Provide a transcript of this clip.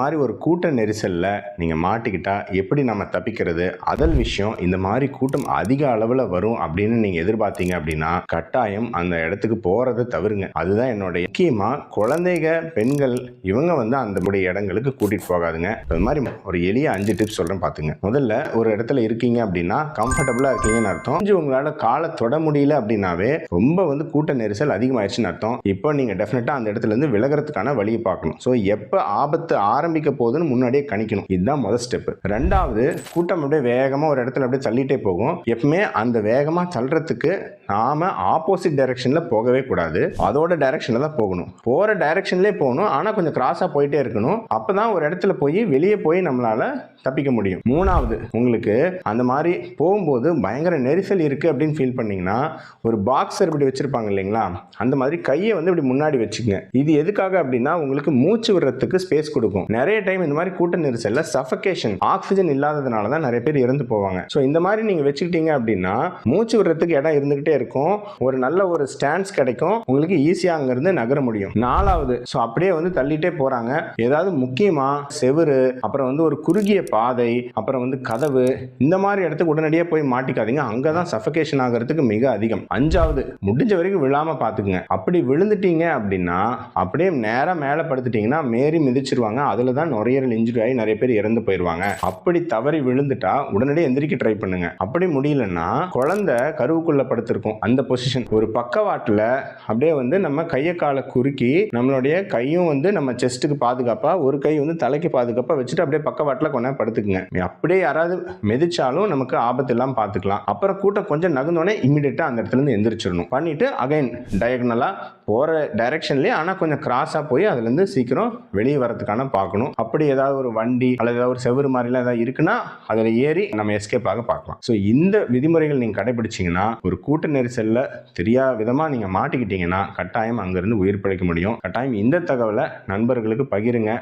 மாதிரி ஒரு கூட்ட நெரிசலில் நீங்கள் மாட்டிக்கிட்டால் எப்படி நம்ம தப்பிக்கிறது? அதல் விஷயம் இந்த மாதிரி கூட்டம் அதிக அளவில் வரும் அப்படின்னு நீங்கள் எதிர்பார்த்தீங்க அப்படின்னா கட்டாயம் அந்த இடத்துக்கு போகிறத தவிருங்க. அதுதான் என்னுடைய முக்கியமாக குழந்தைங்க பெண்கள் இவங்க வந்து அந்த இடங்களுக்கு கூட்டிகிட்டு போகாதுங்க. அது மாதிரி ஒரு எளிய அஞ்சு டிப்ஸ் சொல்கிறேன் பார்த்துங்க முதல்ல ஒரு இடத்துல இருக்கீங்க அப்படின்னா கம்ஃபர்டபுளாக இருக்கீங்கன்னு அர்த்தம். கொஞ்சம் உங்களால் காலை தொட முடியல அப்படின்னாவே ரொம்ப வந்து கூட்ட நெரிசல் அதிகமாகிடுச்சுன்னு அர்த்தம். இப்போ நீங்கள் டெஃபினட்டாக அந்த இடத்துல இருந்து விலகிறதுக்கான வழியை பார்க்கணும். ஸோ எப்போ ஆபத்து ஆரம்பிக்க போகுதுன்னு முன்னாடியே கணிக்கணும். இதுதான் முதல் ஸ்டெப் ரெண்டாவது கூட்டம் அப்படியே வேகமாக ஒரு இடத்துல அப்படியே தள்ளிட்டே போகும். எப்பவுமே அந்த வேகமாக தள்ளுறதுக்கு நாம ஆப்போசிட் டைரக்ஷனில் போகவே கூடாது. அதோட டைரக்ஷனில் தான் போகணும். போகிற டைரக்ஷன்லேயே போகணும். ஆனால் கொஞ்சம் கிராஸாக போயிட்டே இருக்கணும். அப்போ தான் ஒரு இடத்துல போய் வெளியே போய் நம்மளால் தப்பிக்க முடியும். மூணாவது உங்களுக்கு அந்த மாதிரி போகும்போது பயங்கர நெரிசல் இருக்குது அப்படின்னு ஃபீல் பண்ணீங்கன்னா ஒரு பாக்ஸர் இப்படி வச்சுருப்பாங்க இல்லைங்களா? அந்த மாதிரி கையை வந்து இப்படி முன்னாடி வச்சுக்கங்க இது எதுக்காக அப்படின்னா உங்களுக்கு மூச்சு விடுறதுக்கு ஸ்பேஸ் கொடுக்கும். நிறைய டைம் இந்த மாதிரி கூட்ட நெரிசலில் சஃபகேஷன் ஆக்சிஜன் இல்லாததுனால தான் நிறைய பேர் இறந்து போவாங்க. ஸோ இந்த மாதிரி நீங்கள் வச்சுக்கிட்டீங்க அப்படின்னா மூச்சு விடுறதுக்கு இடம் இருந்துகிட்டே இருக்கும். ஒரு நல்ல ஒரு ஸ்டாண்ட்ஸ் கிடைக்கும். உங்களுக்கு ஈஸியாக அங்கேருந்து நகர முடியும். நாலாவது ஸோ அப்படியே வந்து தள்ளிட்டே போகிறாங்க ஏதாவது முக்கியமாக செவுரு அப்புறம் வந்து ஒரு குறுகிய பாதை அப்புறம் வந்து கதவு இந்த மாதிரி இடத்துக்கு உடனடியாக போய் மாட்டிக்காதீங்க. அங்கே தான் சஃபகேஷன் ஆகிறதுக்கு மிக அதிகம். அஞ்சாவது முடிஞ்ச வரைக்கும் விழாமல் பார்த்துக்குங்க அப்படி விழுந்துட்டீங்க அப்படின்னா அப்படியே நேராக மேலே படுத்துட்டீங்கன்னா மேரி மிதிச்சிருவாங்க. அதில் தான் நுரையீரல் இன்ஜுரி ஆகி நிறைய பேர் இறந்து போயிடுவாங்க அப்படி தவறி விழுந்துட்டா உடனடியே எந்திரிக்க ட்ரை பண்ணுங்க. அப்படி முடியலன்னா குழந்தை கருவுக்குள்ள படுத்திருக்கும். அந்த பொசிஷன் ஒரு பக்கவாட்டில் அப்படியே வந்து நம்ம கையை காலை குறுக்கி நம்மளுடைய கையும் வந்து நம்ம செஸ்ட்டுக்கு பாதுகாப்பாக ஒரு கை வந்து தலைக்கு பாதுகாப்பாக வச்சுட்டு அப்படியே பக்கவாட்டில் கொண்டாந்து படுத்துக்குங்க. அப்படியே யாராவது மெதிச்சாலும் நமக்கு ஆபத்து எல்லாம் பார்த்துக்கலாம் அப்புறம் கூட்டம் கொஞ்சம் நகர்ந்தோடனே இம்மிடியட்டாக அந்த இடத்துல இருந்து எந்திரிச்சிடணும். பண்ணிட்டு அகைன் டயக்னலாக போகிற டைரக்ஷன்லேயே ஆனால் கொஞ்சம் கிராஸாக போய் அதுலேருந்து சீக்கிரம் வெளியே வரதுக்கான பார்க்கணும். அப்படி ஏதாவது ஒரு வண்டி அல்லது ஏதாவது ஒரு செவ்வறு மாதிரிலாம் ஏதாவது இருக்குன்னா அதில் ஏறி நம்ம எஸ்கேப் ஆக பார்க்கலாம். ஸோ இந்த விதிமுறைகள் நீங்கள் கடைபிடிச்சிங்கன்னா ஒரு கூட்ட நெரிசலில் தெரியாத விதமாக நீங்கள் மாட்டிக்கிட்டீங்கன்னா கட்டாயம் அங்கேருந்து உயிர் பிழைக்க முடியும். கட்டாயம் இந்த தகவலை நண்பர்களுக்கு பகிருங்க.